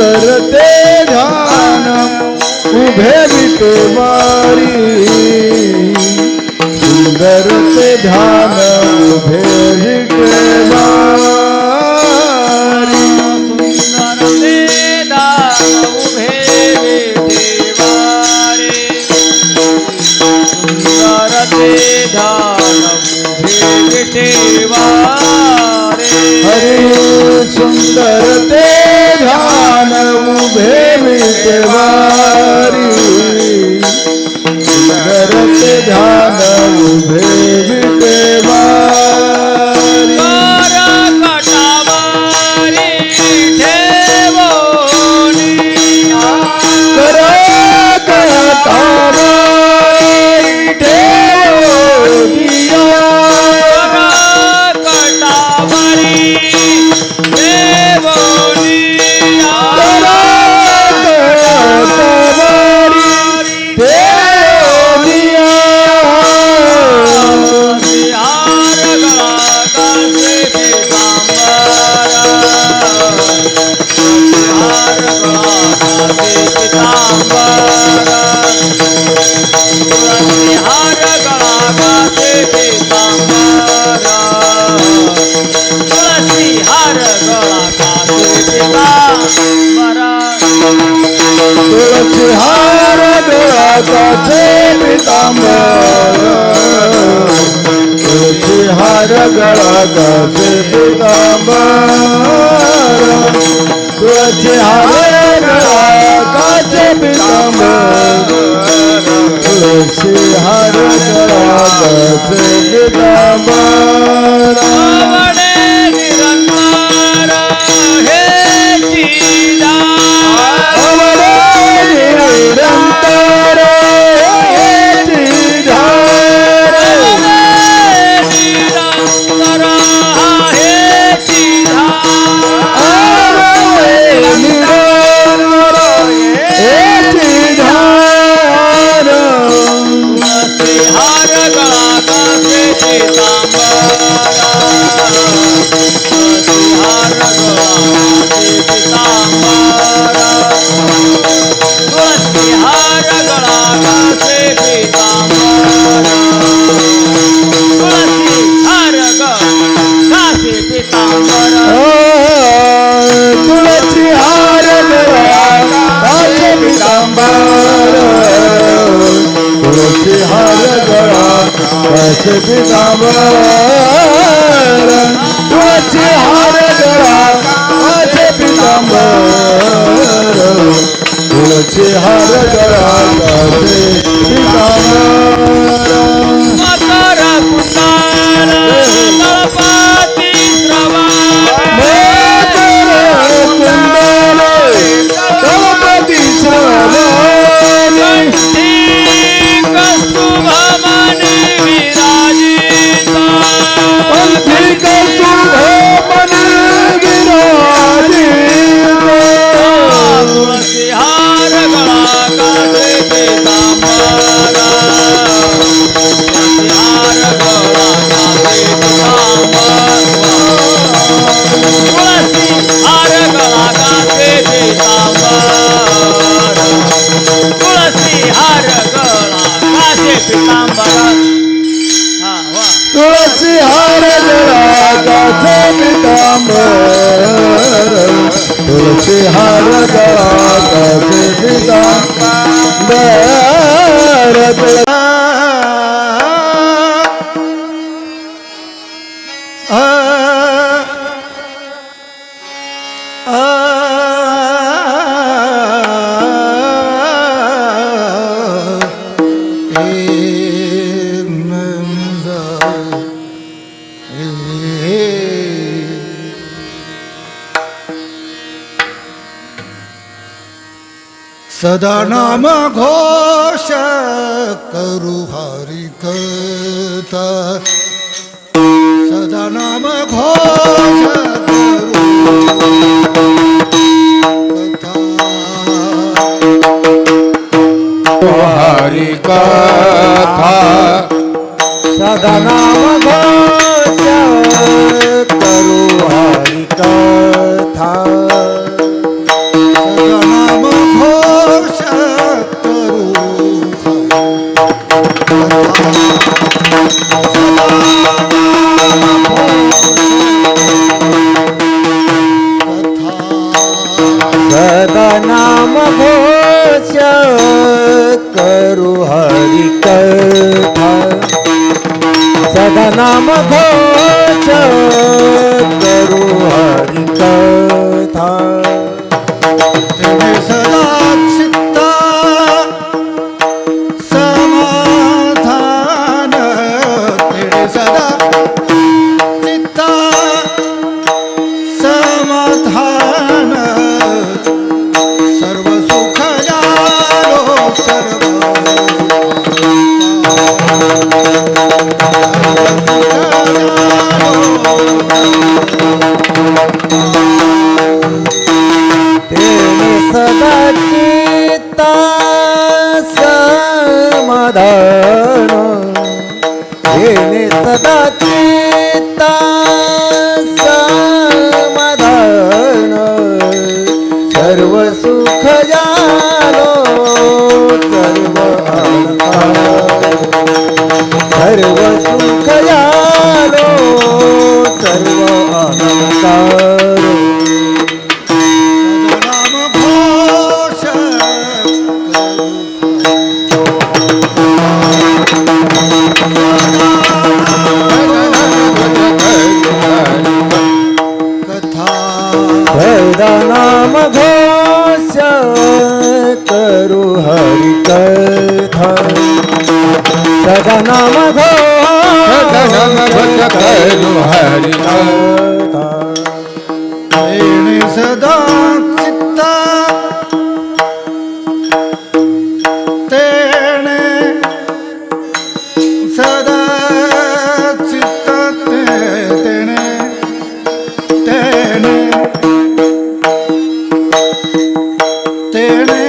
सुंदर ते ध्यान उभे विटेवारी सुंदर ते ध्यान उभे सुंदर ते उभे विटेवारे सुंदर ते दान उभे विटेवारे हरे सुंदर ते ध्यान उभे विटेवारी सुंदर ते ध्यान गळाचे पितांबर तुझी हार गळाचे पितांबर तुझी हार गळाचे पितांबर तुळसी हार गळाचे पितांबर पितांबर तुळशी हार गळा काचे पितांबर हार गळा सदा नाम घोष करू हरी कथा सदा नाम घोष करू हरी कथा सदा नाम घोष करू हरि कथा सदा नाम घोष करू हरि सदा தேனே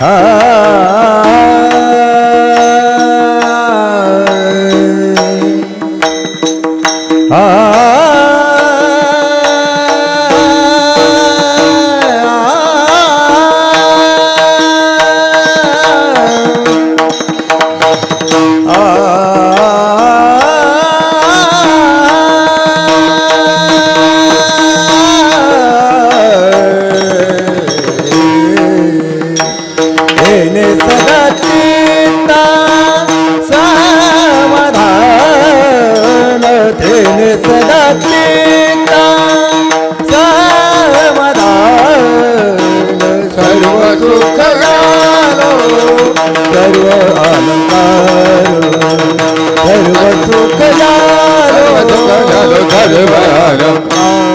Ah. तेने सदा चिंता समाधान तेने सदा चिंता समाधान सर्व सुख गालो सर्व अलंकार सर्व सुख जालो सर्व अलंकार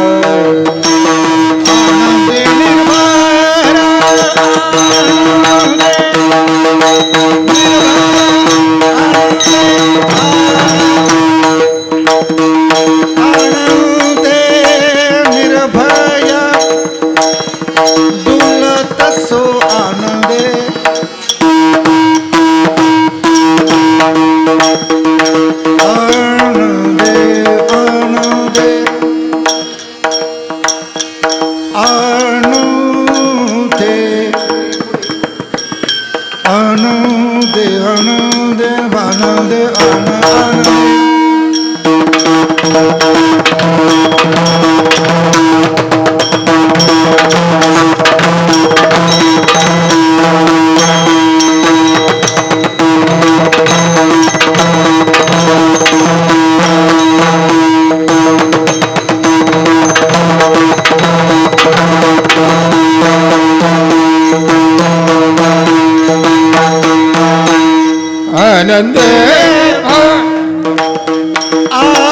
anıldı, anıldı, anıldı Ah.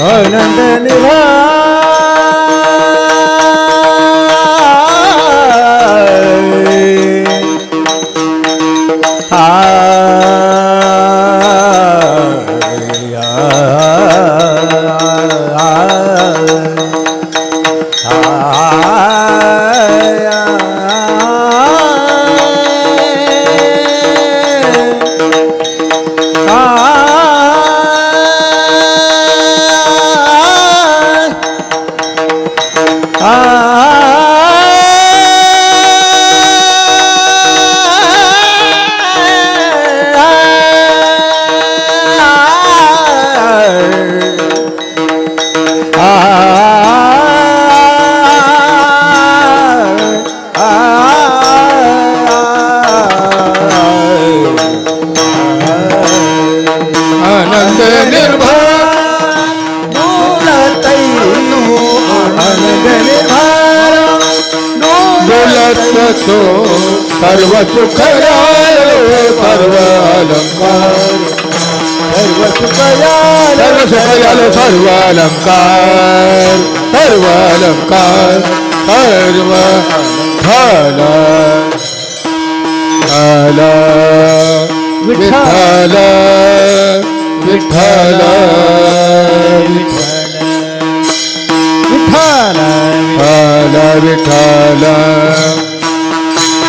Oh, no, no, no, no. रत्नसो सर्व सुखराय सर्व अलंकार. सर्व सुखयाल सर्व सुखयाल सर्व अलंकार. सर्व अलंकार सर्व खाल खाल विठ्ठल. विठ्ठल. विठ्ठल. विठ्ठल विठ्ठल.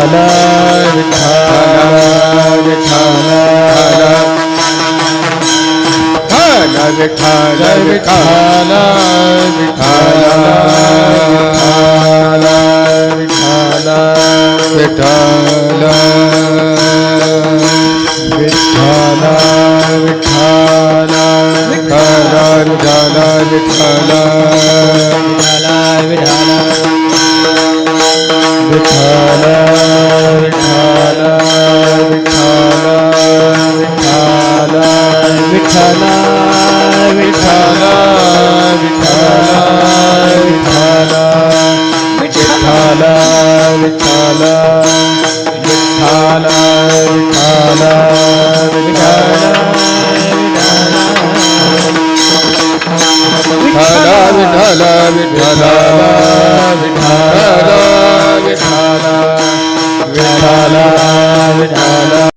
विठाल विठाल विठाल विठाल विठाल विठाल विठाल विठाल विठाल विठाल विठाल विठाल Hare